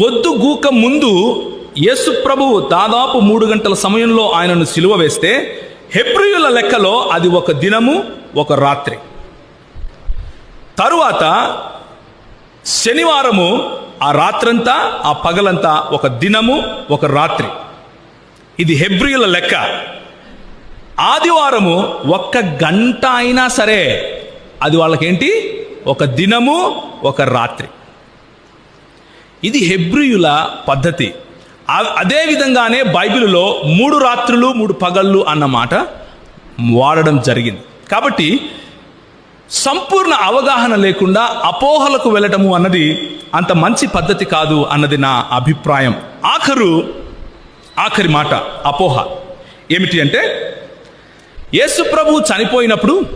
పొద్దుగూక ముందు యేసు ప్రభువు దాదాపు మూడు గంటల సమయంలో ఆయనను సిలువ వేస్తే హెబ్రియుల లెక్కలో అది ఒక దినము ఒక రాత్రి. తరువాత శనివారము ఆ రాత్రంతా ఆ పగలంతా ఒక దినము ఒక రాత్రి. ఇది హెబ్రియుల లెక్క. ఆదివారము ఒక్క గంట అయినా సరే అది వాళ్ళకేంటి? ఒక దినము ఒక రాత్రి. ఇది హెబ్రియుల పద్ధతి. అదేవిధంగానే అదే విధంగానే బైబిల్లో మూడు రాత్రులు మూడు పగళ్ళు అన్న మాట వాడడం జరిగింది. కాబట్టి సంపూర్ణ అవగాహన లేకుండా అపోహలకు వెళ్ళటము అన్నది అంత మంచి పద్ధతి కాదు అన్నది నా అభిప్రాయం. ఆఖరు ఆఖరి మాట అపోహ. ఏమిటి అంటే యేసుప్రభు చనిపోయినప్పుడు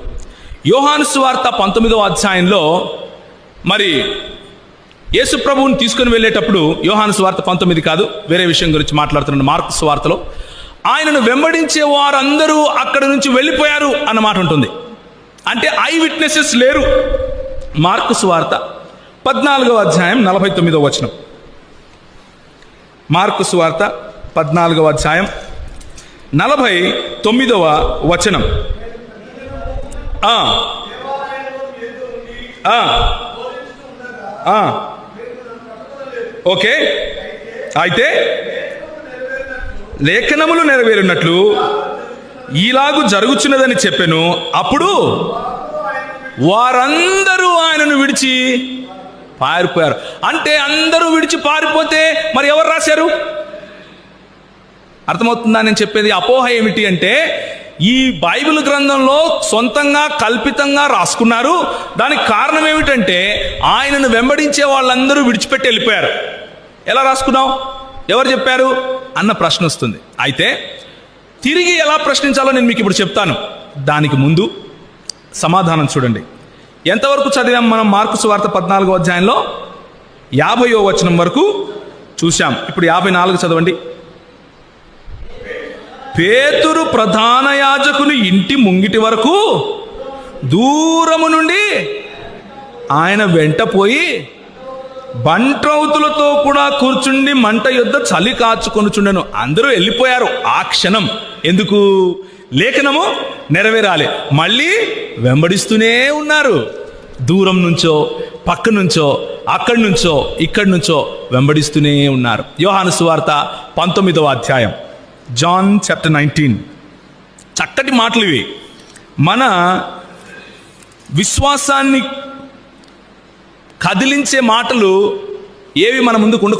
యోహాను స్వార్త పంతొమ్మిదవ అధ్యాయంలో మరి యేసు ప్రభువుని తీసుకుని వెళ్ళేటప్పుడు యోహాను స్వార్త పంతొమ్మిది కాదు వేరే విషయం గురించి మాట్లాడుతున్నాను మార్కు స్వార్తలో. ఆయనను వెంబడించే వారందరూ అక్కడి నుంచి వెళ్ళిపోయారు అన్న మాట ఉంటుంది. అంటే ఐ విట్నెసెస్ లేరు. మార్కు స్వార్త పద్నాలుగవ అధ్యాయం నలభై తొమ్మిదవ వచనం. మార్కు స్వార్త పద్నాలుగవ అధ్యాయం నలభై తొమ్మిదవ వచనం. ఆ. ఆ. ఓకే. అయితే లేఖనములు నెరవేరినట్లు ఈలాగు జరుగుచున్నదని చెప్పాను. అప్పుడు వారందరూ ఆయనను విడిచి పారిపోయారు. అంటే అందరూ విడిచి పారిపోతే మరి ఎవరు రాశారు? అర్థమవుతుందా నేను చెప్పేది? అపోహ ఏమిటి అంటే ఈ బైబిల్ గ్రంథంలో సొంతంగా కల్పితంగా రాసుకున్నారు. దానికి కారణం ఏమిటంటే ఆయనను వెంబడించే వాళ్ళందరూ విడిచిపెట్టి వెళ్ళిపోయారు. ఎలా రాసుకున్నావు? ఎవరు చెప్పారు? అన్న ప్రశ్న వస్తుంది. అయితే తిరిగి ఎలా ప్రశ్నించాలో నేను మీకు ఇప్పుడు చెప్తాను. దానికి ముందు సమాధానం చూడండి. ఎంతవరకు చదివాం మనం మార్కు సువార్త పద్నాలుగో అధ్యాయంలో? యాభయో వచనం వరకు చూశాం. ఇప్పుడు యాభై నాలుగు చదవండి. పేతురు ప్రధాన యాజకుని ఇంటి ముంగిటి వరకు దూరము నుండి ఆయన వెంట పోయి బంట్రౌతులతో కూడా కూర్చుండి మంట యుద్ధ చలి కాచుకొనుచుండెను. అందరూ వెళ్ళిపోయారు. ఆ క్షణం ఎందుకు? లేఖనము నెరవేరాలి. మళ్ళీ వెంబడిస్తూనే ఉన్నారు. దూరం నుంచో పక్క నుంచో అక్కడి నుంచో ఇక్కడి నుంచో వెంబడిస్తూనే ఉన్నారు. యోహాను సువార్త పంతొమ్మిదవ అధ్యాయం జాన్ చాప్టర్ నైన్టీన్. చక్కటి మాటలు ఇవి. మన విశ్వాసాన్ని కదిలించే మాటలు ఏవి మన ముందుకు ఉండ